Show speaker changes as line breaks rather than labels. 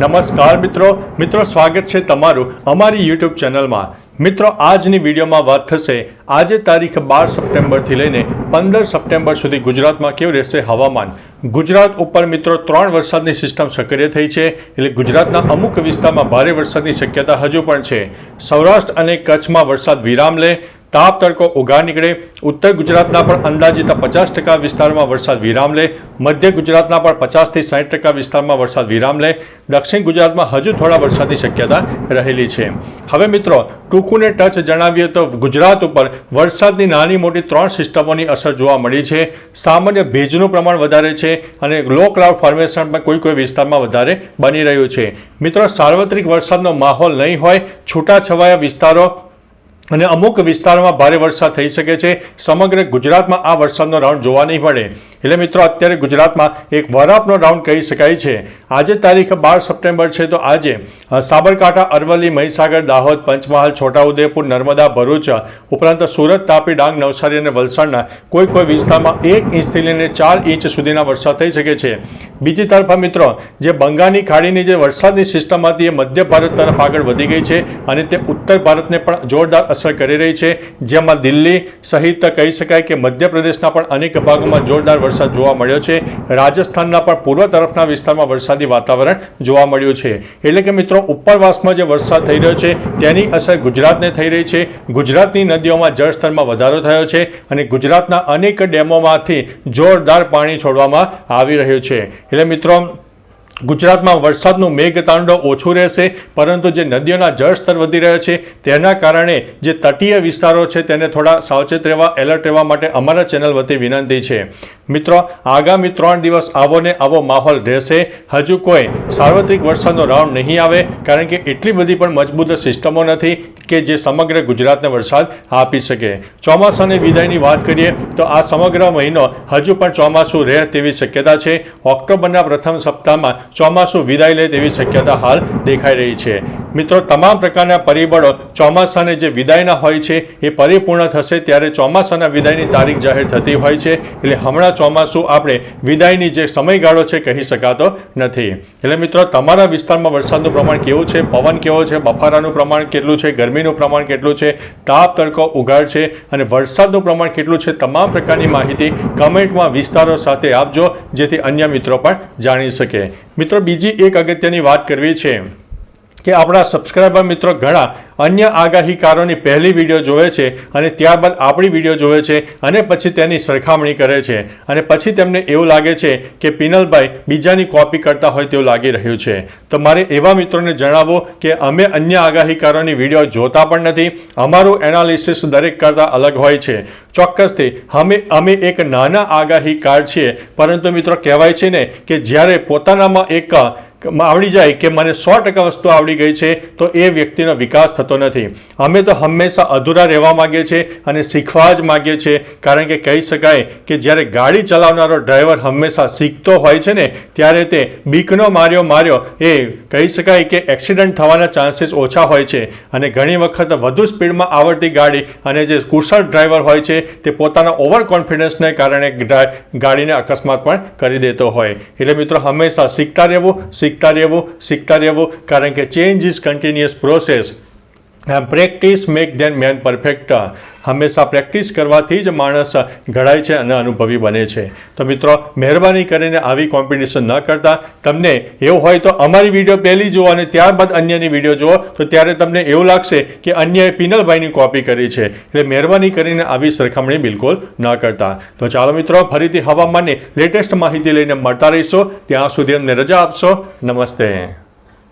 નમસ્કાર મિત્રો. મિત્રો, સ્વાગત છે તમારું અમારી યુટ્યુબ ચેનલમાં. મિત્રો, આજની વિડીયોમાં વાત થશે, આજે તારીખ બાર સપ્ટેમ્બરથી લઈને પંદર સપ્ટેમ્બર સુધી ગુજરાતમાં કેવું રહેશે હવામાન? ગુજરાત ઉપર મિત્રો ત્રણ વરસાદની સિસ્ટમ સક્રિય થઈ છે, એટલે ગુજરાતના અમુક વિસ્તારમાં ભારે વરસાદની શક્યતા હજુ પણ છે. સૌરાષ્ટ્ર અને કચ્છમાં વરસાદ વિરામ લે તાપ તડકો ઉઘાડ નીકળે. ઉત્તર ગુજરાતના પણ અંદાજિત પચાસ ટકા વિસ્તારમાં વરસાદ વિરામ લે. મધ્ય ગુજરાતના પણ પચાસથી સાઠ ટકા વિસ્તારમાં વરસાદ વિરામ લે. દક્ષિણ ગુજરાતમાં હજુ થોડા વરસાદની શક્યતા રહેલી છે. હવે મિત્રો, ટૂંકુને ટચ જણાવીએ તો ગુજરાત ઉપર વરસાદની નાની મોટી ત્રણ સિસ્ટમોની અસર જોવા મળી છે. સામાન્ય ભેજનું પ્રમાણ વધારે છે અને લો ક્લાઉડ ફોર્મેશન પણ કોઈ કોઈ વિસ્તારમાં વધારે બની રહ્યું છે. મિત્રો, સાર્વત્રિક વરસાદનો માહોલ નહીં હોય. છૂટાછવાયા વિસ્તારો અને અમુક વિસ્તારોમાં ભારે વરસાદ થઈ શકે છે. સમગ્ર ગુજરાતમાં આ વરસાદનો રાઉન્ડ જોવા નહીં મળે. એટલે મિત્રો, અત્યારે ગુજરાતમાં એક વરાપનો રાઉન્ડ કહી શકાય છે. આજે તારીખ બાર સપ્ટેમ્બર છે, તો આજે સાબરકાંઠા, અરવલ્લી, મહીસાગર, દાહોદ, પંચમહાલ, છોટાઉદેપુર, નર્મદા, ભરૂચ, ઉપરાંત સુરત, તાપી, ડાંગ, નવસારી અને વલસાડના કોઈ કોઈ વિસ્તારમાં એક ઇંચથી લઈને ચાર ઇંચ સુધીના વરસાદ થઈ શકે છે. બીજી તરફ, મિત્રો, જે બંગાળની ખાડીની જે વરસાદની સિસ્ટમ હતી, એ મધ્ય ભારત તરફ આગળ વધી ગઈ છે અને તે ઉત્તર ભારતને પણ જોરદાર અસર કરી રહી છે. જેમાં દિલ્હી સહિત કહી શકાય કે મધ્યપ્રદેશના પણ અનેક ભાગોમાં જોરદાર વરસાદ જોવા મળ્યો છે. રાજસ્થાનના પણ પૂર્વ તરફના વિસ્તારમાં વરસાદી વાતાવરણ જોવા મળ્યું છે. એટલે કે મિત્રો, ઉપરવાસમાં જે વરસાદ થઈ રહ્યો છે, તેની અસર ગુજરાતને થઈ રહી છે. ગુજરાતની નદીઓમાં જળસ્તરમાં વધારો થયો છે અને ગુજરાતના અનેક ડેમોમાંથી જોરદાર પાણી છોડવામાં આવી રહ્યું છે. એટલે મિત્રો, ગુજરાતમાં વરસાદનું મેઘતાંડવ ઓછું રહેશે, પરંતુ જે નદીઓના જળસ્તર વધી રહ્યો છે, તેના કારણે જે તટીય વિસ્તારો છે, તેને થોડા સાવચેત રહેવા, એલર્ટ રહેવા માટે અમારા ચેનલ વતી વિનંતી છે. મિત્રો, આગામી ત્રણ દિવસ આવો ને આવો માહોલ રહેશે. હજુ કોઈ સાર્વત્રિક વરસાદનો રાઉન્ડ નહીં આવે, કારણ કે એટલી બધી પણ મજબૂત સિસ્ટમો નથી કે જે સમગ્ર ગુજરાતને વરસાદ આપી શકે. ચોમાસાની વિદાયની વાત કરીએ, તો આ સમગ્ર મહિનો હજુ પણ ચોમાસું રહે તેવી શક્યતા છે. ઓક્ટોબરના પ્રથમ સપ્તાહમાં ચોમાસું વિદાય લે તેવી શક્યતા હાલ દેખાઈ રહી છે. મિત્રો, તમામ પ્રકારના પરિબળો ચોમાસાને જે વિદાયના હોય છે, એ પરિપૂર્ણ થશે ત્યારે ચોમાસાના વિદાયની તારીખ જાહેર થતી હોય છે. એટલે હમણાં ચોમાસું આપણે વિદાયની જે સમયગાળો છે કહી શકાતો નથી. એટલે મિત્રો, તમારા વિસ્તારમાં વરસાદનું પ્રમાણ કેવું છે? પવન કેવો છે? બફારાનું પ્રમાણ કેટલું છે? ગરમીનું પ્રમાણ કેટલું છે? તાપ, તડકો ઉગાડ છે. અને વરસાદનું પ્રમાણ કેટલું છે? તમામ પ્રકારની માહિતી કમેન્ટમાં વિસ્તારો સાથે આપજો, જેથી અન્ય મિત્રો પણ જાણી શકે. મિત્રો, બીજી એક અગત્યની વાત કરવી છે. કે આપણા સબસ્ક્રાઈબર મિત્રો ઘણા અન્ય આગાહીકારોની પહેલી વીડિયો જોવે છે અને ત્યારબાદ આપણી વીડિયો જોવે છે અને પછી તેની સરખામણી કરે છે. અને પછી તેમને એવું લાગે છે કે પિનલભાઈ બીજાની કોપી કરતા હોય તેવું લાગી રહ્યું છે. તો મારે એવા મિત્રોને જણાવો કે અમે અન્ય આગાહીકારોની વીડિયો જોતા પણ નથી. અમારું એનાલિસિસ દરેક કરતાં અલગ હોય છે. ચોક્કસથી અમે અમે એક નાના આગાહીકાર છીએ. પરંતુ મિત્રો કહેવાય છે ને કે જ્યારે પોતાનામાં એક આવડી જાય કે મને સો ટકા વસ્તુ આવડી ગઈ છે, તો એ વ્યક્તિનો વિકાસ થતો નથી. અમે તો હંમેશા અધૂરા રહેવા માગીએ છીએ અને શીખવા જ માગીએ છીએ. કારણ કે કહી શકાય કે જ્યારે ગાડી ચલાવનારો ડ્રાઈવર હંમેશા શીખતો હોય છે ને, ત્યારે તે બીકનો માર્યો માર્યો એ કહી શકાય કે એક્સિડન્ટ થવાના ચાન્સીસ ઓછા હોય છે. અને ઘણી વખત વધુ સ્પીડમાં આવડતી ગાડી અને જે કુશળ ડ્રાઈવર હોય છે, તે પોતાના ઓવર કોન્ફિડન્સને કારણે ગાડીને અકસ્માત પણ કરી દેતો હોય. એટલે મિત્રો, હંમેશા શીખતા રહેવું શીખતા રહેવું શીખતા રહેવું કારણ કે change is continuous process practice make then man perfect હંમેશા પ્રેક્ટિસ કરવાથી જ માણસ ઘડાય છે અને અનુભવી બને છે. તો મિત્રો, મહેરબાની કરીને આવી કોમ્પિટિશન ન કરતા. તમને એવું હોય તો અમારી વીડિયો પહેલી જુઓ અને ત્યારબાદ અન્યની વીડિયો જુઓ. તો ત્યારે તમને એવું લાગશે કે અન્યએ પિનલભાઈની કોપી કરી છે. એટલે મહેરબાની કરીને આવી સરખામણી બિલકુલ ન કરતા. તો ચાલો મિત્રો, ફરીથી હવામાનની લેટેસ્ટ માહિતી લઈને મળતા રહીશો. ત્યાં સુધી અમને રજા આપશો. નમસ્તે.